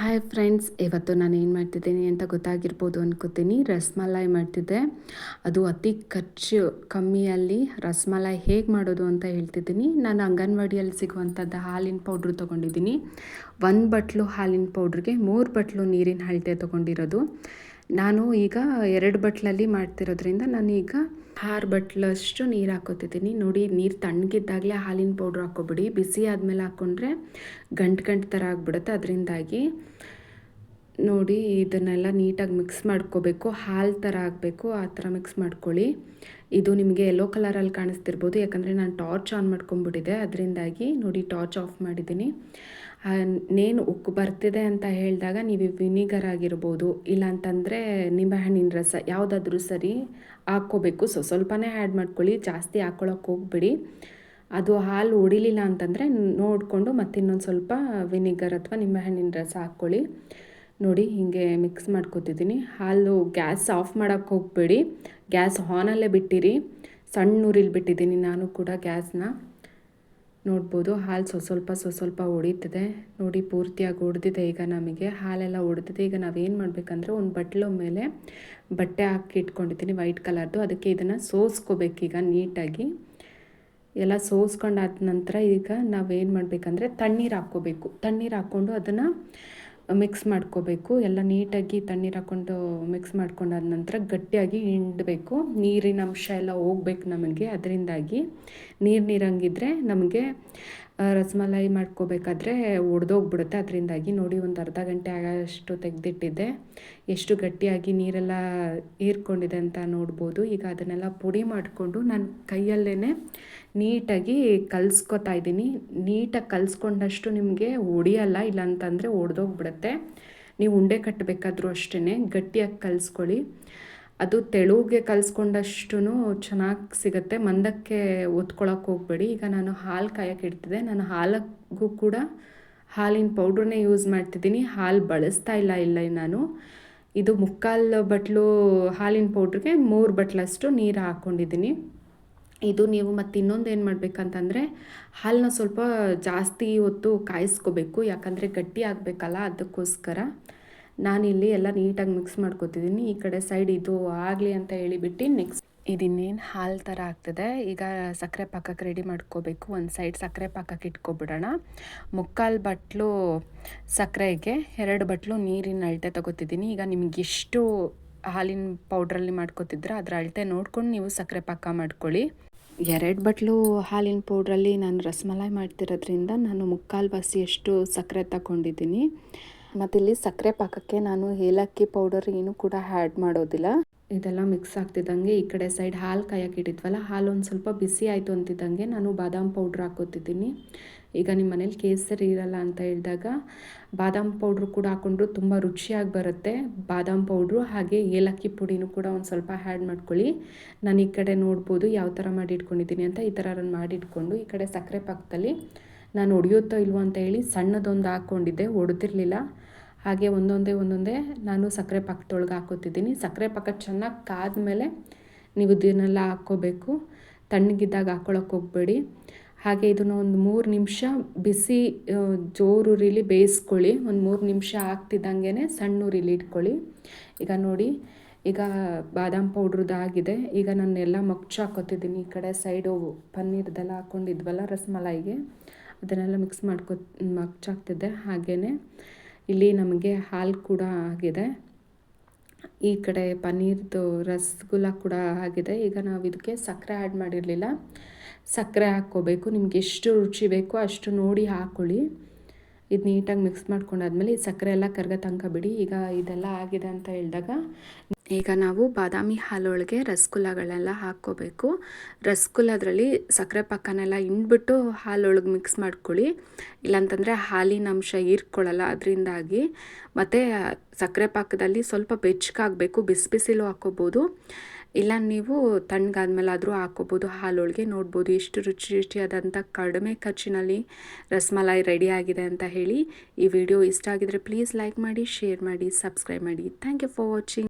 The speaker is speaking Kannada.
ಹಾಯ್ ಫ್ರೆಂಡ್ಸ್ ಇವತ್ತು ನಾನು ಏನು ಮಾಡ್ತಿದ್ದೀನಿ ಅಂತ ಗೊತ್ತಾಗಿರ್ಬೋದು ಅನ್ಕೋತೀನಿ. ರಸ್ಮಲಾಯಿ ಮಾಡ್ತಿದ್ದೆ. ಅದು ಅತಿ ಖರ್ಚು ಕಮ್ಮಿಯಲ್ಲಿ ರಸ್ಮಲಾಯಿ ಹೇಗೆ ಮಾಡೋದು ಅಂತ ಹೇಳ್ತಿದ್ದೀನಿ. ನಾನು ಅಂಗನವಾಡಿಯಲ್ಲಿ ಸಿಗುವಂಥದ್ದು ಹಾಲಿನ ಪೌಡ್ರ್ ತೊಗೊಂಡಿದ್ದೀನಿ. ಒಂದು ಬಟ್ಲು ಹಾಲಿನ ಪೌಡ್ರಿಗೆ ಮೂರು ಬಟ್ಲು ನೀರಿನ ಅಳತೆ ತೊಗೊಂಡಿರೋದು. ನಾನು ಈಗ ಎರಡು ಬಟ್ಲಲ್ಲಿ ಮಾಡ್ತಿರೋದ್ರಿಂದ ನಾನು ಈಗ ಆರು ಬಟ್ಲಷ್ಟು ನೀರು ಹಾಕೋತಿದ್ದೀನಿ ನೋಡಿ, ನೀರು ತಣ್ಣಗಿದ್ದಾಗಲೇ ಹಾಲಿನ ಪೌಡ್ರ್ ಹಾಕ್ಕೊಬಿಡಿ. ಬಿಸಿ ಆದಮೇಲೆ ಹಾಕ್ಕೊಂಡ್ರೆ ಗಂಟು ಗಂಟು ಥರ ಆಗಿಬಿಡುತ್ತೆ. ಅದರಿಂದಾಗಿ ನೋಡಿ, ಇದನ್ನೆಲ್ಲ ನೀಟಾಗಿ ಮಿಕ್ಸ್ ಮಾಡ್ಕೋಬೇಕು. ಹಾಲು ಥರ ಆಗಬೇಕು. ಆ ಥರ ಮಿಕ್ಸ್ ಮಾಡ್ಕೊಳ್ಳಿ. ಇದು ನಿಮಗೆ ಯೆಲ್ಲೋ ಕಲರಲ್ಲಿ ಕಾಣಿಸ್ತಿರ್ಬೋದು. ಯಾಕಂದರೆ ನಾನು ಟಾರ್ಚ್ ಆನ್ ಮಾಡ್ಕೊಂಬಿಟ್ಟಿದೆ. ಅದರಿಂದಾಗಿ ನೋಡಿ, ಟಾರ್ಚ್ ಆಫ್ ಮಾಡಿದ್ದೀನಿ. ನೇನು ಉಕ್ಕು ಬರ್ತಿದೆ ಅಂತ ಹೇಳಿದಾಗ ನೀವು ವಿನಿಗರ್ ಆಗಿರ್ಬೋದು ಇಲ್ಲಾಂತಂದರೆ ನಿಂಬೆಹಣ್ಣಿನ ರಸ ಯಾವುದಾದ್ರೂ ಸರಿ ಹಾಕ್ಕೋಬೇಕು. ಸೊ, ಸ್ವಲ್ಪನೇ ಆ್ಯಡ್ ಮಾಡ್ಕೊಳ್ಳಿ. ಜಾಸ್ತಿ ಹಾಕ್ಕೊಳಕ್ಕೆ ಹೋಗ್ಬಿಡಿ. ಅದು ಹಾಲು ಹೊಡಿಲಿಲ್ಲ ಅಂತಂದರೆ ನೋಡಿಕೊಂಡು ಮತ್ತೆ ಇನ್ನೊಂದು ಸ್ವಲ್ಪ ವಿನಿಗರ್ ಅಥವಾ ನಿಂಬೆಹಣ್ಣಿನ ರಸ ಹಾಕ್ಕೊಳ್ಳಿ. ನೋಡಿ, ಹೀಗೆ ಮಿಕ್ಸ್ ಮಾಡ್ಕೊತಿದ್ದೀನಿ. ಹಾಲು ಗ್ಯಾಸ್ ಆಫ್ ಮಾಡೋಕ್ಕೆ ಹೋಗ್ಬೇಡಿ. ಗ್ಯಾಸ್ ಆನಲ್ಲೇ ಬಿಟ್ಟಿರಿ. ಸಣ್ಣ ಊರಿಲಿ ಬಿಟ್ಟಿದ್ದೀನಿ ನಾನು ಕೂಡ ಗ್ಯಾಸ್ನ. ನೋಡ್ಬೋದು. ಹಾಲು ಸ್ವಲ್ಪ ಸ್ವಲ್ಪ ಸ್ವಲ್ಪ ಸ್ವಲ್ಪ ಹೊಡಿತಿದೆ ನೋಡಿ ಪೂರ್ತಿಯಾಗಿ ಒಡೆದಿದೆ ಈಗ ನಮಗೆ. ಹಾಲೆಲ್ಲ ಒಡೆದಿದೆ ಈಗ ನಾವೇನು ಮಾಡಬೇಕಂದ್ರೆ ಒಂದು ಬಟ್ಲು ಮೇಲೆ ಬಟ್ಟೆ ಹಾಕಿ ಇಟ್ಕೊಂಡಿದ್ದೀನಿ ವೈಟ್ ಕಲರ್ದು. ಅದಕ್ಕೆ ಇದನ್ನು ಸೋಸ್ಕೋಬೇಕೀಗ ನೀಟಾಗಿ. ಎಲ್ಲ ಸೋಸ್ಕೊಂಡಾದ ನಂತರ ಈಗ ನಾವೇನು ಮಾಡಬೇಕಂದ್ರೆ ತಣ್ಣೀರು ಹಾಕ್ಕೋಬೇಕು. ತಣ್ಣೀರು ಹಾಕ್ಕೊಂಡು ಅದನ್ನು ಮಿಕ್ಸ್ ಮಾಡ್ಕೋಬೇಕು. ಎಲ್ಲ ನೀಟಾಗಿ ತಣ್ಣೀರು ಹಾಕ್ಕೊಂಡು ಮಿಕ್ಸ್ ಮಾಡ್ಕೊಂಡಾದ ನಂತರ ಗಟ್ಟಿಯಾಗಿ ಹಿಂಡಬೇಕು. ನೀರಿನ ಅಂಶ ಎಲ್ಲ ಹೋಗ್ಬೇಕು ನಮಗೆ. ಅದರಿಂದಾಗಿ ನೀರು ನೀರಂಗಿದ್ರೆ ನಮಗೆ ರಸಮಲಾಯಿ ಮಾಡ್ಕೋಬೇಕಾದ್ರೆ ಒಡೆದೋಗ್ಬಿಡುತ್ತೆ. ಅದರಿಂದಾಗಿ ನೋಡಿ ಒಂದು ಅರ್ಧ ಗಂಟೆ ಆಗೋಷ್ಟು ತೆಗೆದಿಟ್ಟಿದ್ದೆ. ಎಷ್ಟು ಗಟ್ಟಿಯಾಗಿ ನೀರೆಲ್ಲ ಹೀರ್ಕೊಂಡಿದೆ ಅಂತ ನೋಡ್ಬೋದು. ಈಗ ಅದನ್ನೆಲ್ಲ ಪುಡಿ ಮಾಡಿಕೊಂಡು ನಾನು ಕೈಯಲ್ಲೇ ನೀಟಾಗಿ ಕಲ್ಸ್ಕೊತಾ ಇದ್ದೀನಿ. ನೀಟಾಗಿ ಕಲ್ಸ್ಕೊಂಡಷ್ಟು ನಿಮಗೆ ಒಡಿಯಲ್ಲ, ಇಲ್ಲಾಂತಂದರೆ ಒಡೆದೋಗ್ಬಿಡುತ್ತೆ. ನೀವು ಉಂಡೆ ಕಟ್ಟಬೇಕಾದ್ರೂ ಅಷ್ಟೇ ಗಟ್ಟಿಯಾಗಿ ಕಲಿಸ್ಕೊಳ್ಳಿ. ಅದು ತೆಳುಗೆ ಕಲಿಸ್ಕೊಂಡಷ್ಟು ಚೆನ್ನಾಗಿ ಸಿಗುತ್ತೆ. ಮಂದಕ್ಕೆ ಒತ್ಕೊಳಕ್ಕೆ ಹೋಗಬೇಡಿ. ಈಗ ನಾನು ಹಾಲು ಕಾಯಕ್ಕೆ ಇಡ್ತಿದ್ದೆ. ನಾನು ಹಾಲಿಗೂ ಕೂಡ ಹಾಲಿನ ಪೌಡ್ರನ್ನೇ ಯೂಸ್ ಮಾಡ್ತಿದ್ದೀನಿ. ಹಾಲು ಬಳಸ್ತಾ ಇಲ್ಲ ಇಲ್ಲ ನಾನು. ಇದು ಮುಕ್ಕಾಲು ಬಟ್ಲು ಹಾಲಿನ ಪೌಡ್ರಿಗೆ ಮೂರು ಬಟ್ಲಷ್ಟು ನೀರು ಹಾಕ್ಕೊಂಡಿದ್ದೀನಿ. ಇದು ನೀವು ಮತ್ತು ಇನ್ನೊಂದು ಏನು ಮಾಡಬೇಕಂತಂದರೆ ಹಾಲನ್ನ ಸ್ವಲ್ಪ ಜಾಸ್ತಿ ಹೊತ್ತು ಕಾಯಿಸ್ಕೋಬೇಕು. ಯಾಕಂದರೆ ಗಟ್ಟಿ ಆಗಬೇಕಲ್ಲ ಅದಕ್ಕೋಸ್ಕರ. ನಾನಿಲ್ಲಿ ಎಲ್ಲ ನೀಟಾಗಿ ಮಿಕ್ಸ್ ಮಾಡ್ಕೊತಿದ್ದೀನಿ ಈ ಕಡೆ ಸೈಡ್ ಇದು ಆಗಲಿ ಅಂತ ಹೇಳಿಬಿಟ್ಟು ನೆಕ್ಸ್ಟ್ ಇದಿನ್ನೇನು ಹಾಲು ಥರ ಆಗ್ತದೆ. ಈಗ ಸಕ್ಕರೆ ಪಾಕಕ್ಕೆ ರೆಡಿ ಮಾಡ್ಕೋಬೇಕು. ಒಂದು ಸೈಡ್ ಸಕ್ಕರೆ ಪಾಕಕ್ಕೆ ಇಟ್ಕೊಬಿಡೋಣ. ಮುಕ್ಕಾಲು ಬಟ್ಲು ಸಕ್ಕರೆಗೆ, ಎರಡು ಬಟ್ಲು ನೀರಿನ ಅಳತೆ ತಗೋತಿದ್ದೀನಿ ಈಗ ನಿಮಗೆ ಎಷ್ಟು ಹಾಲಿನ ಪೌಡ್ರಲ್ಲಿ ಮಾಡ್ಕೋತಿದ್ರೆ ಅದರ ಅಳತೆ ನೋಡ್ಕೊಂಡು ನೀವು ಸಕ್ಕರೆ ಪಾಕ ಮಾಡ್ಕೊಳ್ಳಿ. ಎರಡು ಬಟ್ಲು ಹಾಲಿನ ಪೌಡ್ರಲ್ಲಿ ನಾನು ರಸಮಲಾಯಿ ಮಾಡ್ತಿರೋದ್ರಿಂದ ನಾನು ಮುಕ್ಕಾಲು ಬಸಿಯಷ್ಟು ಸಕ್ಕರೆ ತಗೊಂಡಿದ್ದೀನಿ ಮತ್ತಿಲ್ಲಿ ಸಕ್ಕರೆ ಪಾಕಕ್ಕೆ ನಾನು ಏಲಕ್ಕಿ ಪೌಡರ್ ಏನು ಕೂಡ ಆ್ಯಡ್ ಮಾಡೋದಿಲ್ಲ. ಇದೆಲ್ಲ ಮಿಕ್ಸ್ ಆಗ್ತಿದ್ದಂಗೆ ಈ ಕಡೆ ಸೈಡ್ ಹಾಲು ಕಾಯಕ್ಕೆ ಇಟ್ಟಿದ್ವಲ್ಲ, ಹಾಲು ಒಂದು ಸ್ವಲ್ಪ ಬಿಸಿ ಆಯಿತು ಅಂತಿದ್ದಂಗೆ ನಾನು ಬಾದಾಮ್ ಪೌಡ್ರ್ ಹಾಕೋತಿದ್ದೀನಿ. ಈಗ ನಿಮ್ಮ ಮನೇಲಿ ಕೇಸರಿ ಇರಲ್ಲ ಅಂತ ಹೇಳಿದಾಗ ಬಾದಾಮ್ ಪೌಡ್ರು ಕೂಡ ಹಾಕೊಂಡ್ರು ತುಂಬ ರುಚಿಯಾಗಿ ಬರುತ್ತೆ. ಬಾದಾಮ್ ಪೌಡ್ರು ಹಾಗೆ ಏಲಕ್ಕಿ ಪುಡಿನೂ ಕೂಡ ಒಂದು ಸ್ವಲ್ಪ ಹ್ಯಾಡ್ ಮಾಡ್ಕೊಳ್ಳಿ. ನಾನು ಈ ಕಡೆ ನೋಡ್ಬೋದು ಯಾವ ಥರ ಮಾಡಿ ಇಟ್ಕೊಂಡಿದ್ದೀನಿ ಅಂತ ಈ ಥರ ಮಾಡಿಟ್ಕೊಂಡು ಈ ಕಡೆ ಸಕ್ಕರೆ ಪಾಕದಲ್ಲಿ ನಾನು ಹೊಡೆಯುತ್ತೋ ಇಲ್ವೋ ಅಂತ ಹೇಳಿ ಸಣ್ಣದೊಂದು ಹಾಕ್ಕೊಂಡಿದ್ದೆ ಹೊಡೆದಿರಲಿಲ್ಲ ಹಾಗೆ ಒಂದೊಂದೇ ಒಂದೊಂದೇ ನಾನು ಸಕ್ಕರೆ ಪಾಕದೊಳಗೆ ಹಾಕೋತಿದ್ದೀನಿ ಸಕ್ಕರೆ ಪಾಕ ಚೆನ್ನಾಗಿ ಕಾದ್ಮೇಲೆ ನೀವು ಇದನ್ನೆಲ್ಲ ಹಾಕ್ಕೋಬೇಕು. ತಣ್ಣಗಿದ್ದಾಗ ಹಾಕ್ಕೊಳಕ್ಕೆ ಹೋಗಬೇಡಿ. ಹಾಗೆ ಇದನ್ನು ಒಂದು ಮೂರು ನಿಮಿಷ ಬಿಸಿ ಜೋರು ಉರಿಲಿ ಬೇಯಿಸ್ಕೊಳ್ಳಿ. ಒಂದು ಮೂರು ನಿಮಿಷ ಆಗ್ತಿದ್ದಂಗೆ ಸಣ್ಣ ಉರಿಲಿ ಇಟ್ಕೊಳ್ಳಿ. ಈಗ ನೋಡಿ, ಈಗ ಬಾದಾಮ್ ಪೌಡ್ರದ್ದು ಆಗಿದೆ. ಈಗ ನಾನು ಎಲ್ಲ ಮಗ್ಚು ಹಾಕೋತಿದ್ದೀನಿ ಈ ಕಡೆ ಸೈಡು ಪನ್ನೀರ್ದೆಲ್ಲ ಹಾಕ್ಕೊಂಡಿದ್ವಲ್ಲ ರಸಮಲಾಯಿಗೆ. ಅದನ್ನೆಲ್ಲ ಮಿಕ್ಸ್ ಮಾಡ್ಕೊ ಮಚ್ಚಾಗ್ತಿದ್ದೆ ಹಾಗೆಯೇ ಇಲ್ಲಿ ನಮಗೆ ಹಾಲು ಕೂಡ ಆಗಿದೆ. ಈ ಕಡೆ ಪನ್ನೀರ್ದು ರಸಗುಲ್ಲ ಕೂಡ ಆಗಿದೆ. ಈಗ ನಾವು ಇದಕ್ಕೆ ಸಕ್ಕರೆ ಆ್ಯಡ್ ಮಾಡಿರಲಿಲ್ಲ. ಸಕ್ಕರೆ ಹಾಕ್ಕೋಬೇಕು. ನಿಮ್ಗೆ ಎಷ್ಟು ರುಚಿ ಬೇಕೋ ಅಷ್ಟು ನೋಡಿ ಹಾಕ್ಕೊಳ್ಳಿ ಇದು ನೀಟಾಗಿ ಮಿಕ್ಸ್ ಮಾಡ್ಕೊಂಡಾದ್ಮೇಲೆ ಈ ಸಕ್ಕರೆ ಎಲ್ಲ ಕರ್ಗ ತನಕ ಬಿಡಿ. ಈಗ ಇದೆಲ್ಲ ಆಗಿದೆ ಅಂತ ಹೇಳಿದಾಗ ಈಗ ನಾವು ಬಾದಾಮಿ ಹಾಲೊಳಗೆ ರಸಗುಲ್ಲಗಳನ್ನೆಲ್ಲ ಹಾಕ್ಕೋಬೇಕು. ರಸಗುಲ್ಲದ್ರಲ್ಲಿ ಸಕ್ಕರೆ ಪಾಕನೆಲ್ಲ ಹಿಂಡ್ಬಿಟ್ಟು ಹಾಲೊಳಗೆ ಮಿಕ್ಸ್ ಮಾಡ್ಕೊಳ್ಳಿ. ಇಲ್ಲಾಂತಂದರೆ ಹಾಲಿನ ಅಂಶ ಹೀರ್ಕೊಳ್ಳಲ್ಲ ಅದರಿಂದಾಗಿ. ಮತ್ತು ಸಕ್ಕರೆ ಪಾಕದಲ್ಲಿ ಸ್ವಲ್ಪ ಬೆಚ್ಚಗಾಗಬೇಕು, ಬಿಸಿ ಬಿಸಿಲು ಹಾಕ್ಕೋಬೋದು. ಇಲ್ಲ ನೀವು ತಣ್ಣಗಾದ್ಮೇಲೆ ಆದರೂ ಹಾಕ್ಕೋಬೋದು, ಹಾಲೊಳಗೆ ನೋಡ್ಬೋದು. ಎಷ್ಟು ರುಚಿ ರುಚಿಯಾದಂಥ ಕಡಿಮೆ ಖರ್ಚಿನಲ್ಲಿ ರಸಮಲಾಯಿ ರೆಡಿ ಆಗಿದೆ ಅಂತ ಹೇಳಿ ಈ ವಿಡಿಯೋ ಇಷ್ಟ ಆಗಿದರೆ ಪ್ಲೀಸ್ ಲೈಕ್ ಮಾಡಿ ಶೇರ್ ಮಾಡಿ ಸಬ್ಸ್ಕ್ರೈಬ್ ಮಾಡಿ. Thank you for watching